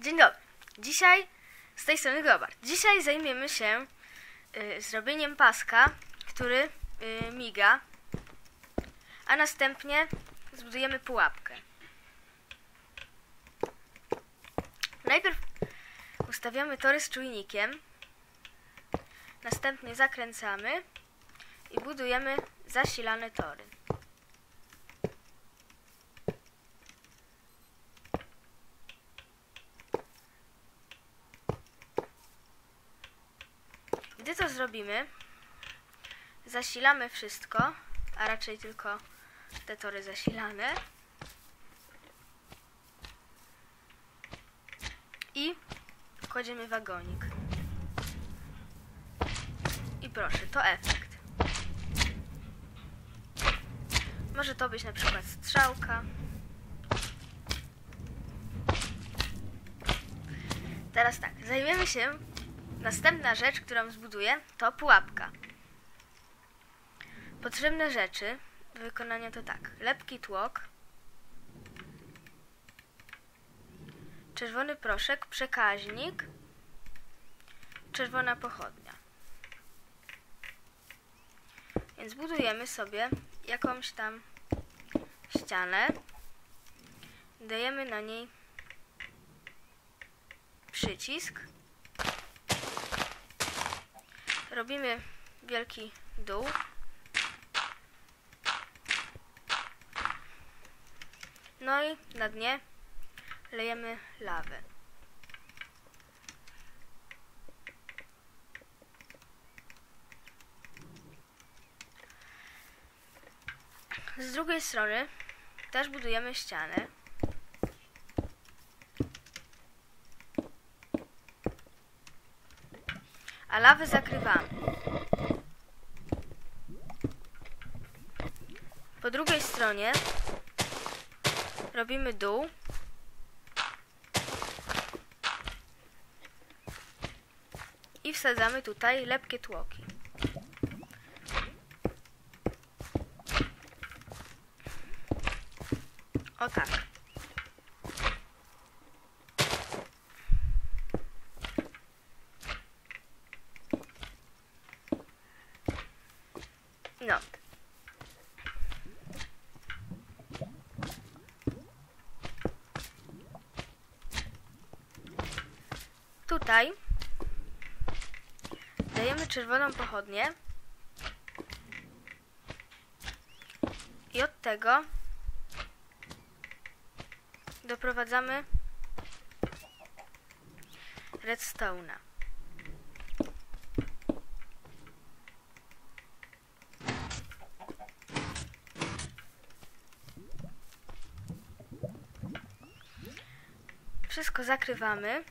Dzień dobry. Dzisiaj z tej strony Global. Dzisiaj zajmiemy się y, zrobieniem paska, który y, miga, a następnie zbudujemy pułapkę. Najpierw ustawiamy tory z czujnikiem, następnie zakręcamy i budujemy zasilane tory. Gdy to zrobimy, zasilamy wszystko, a raczej tylko te tory zasilane. I kładziemy wagonik. I proszę, to efekt. Może to być na przykład strzałka. Teraz tak, zajmiemy się Następna rzecz, którą zbuduję, to pułapka. Potrzebne rzeczy do wykonania to tak. Lepki tłok, czerwony proszek, przekaźnik, czerwona pochodnia. Więc budujemy sobie jakąś tam ścianę. Dajemy na niej przycisk robimy wielki dół. No i na dnie lejemy lawę. Z drugiej strony też budujemy ścianę. A lawę zakrywamy. Po drugiej stronie robimy dół. I wsadzamy tutaj lepkie tłoki. O tak. Tutaj dajemy czerwoną pochodnię i od tego doprowadzamy redstone'a. Wszystko zakrywamy.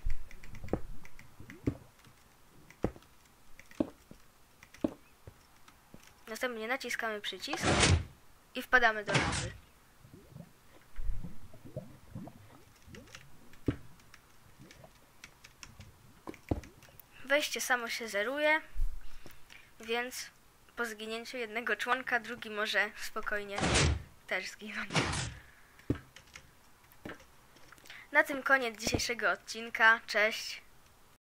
Następnie naciskamy przycisk i wpadamy do lawy. Wejście samo się zeruje, więc po zginięciu jednego członka drugi może spokojnie też zginąć. Na tym koniec dzisiejszego odcinka. Cześć.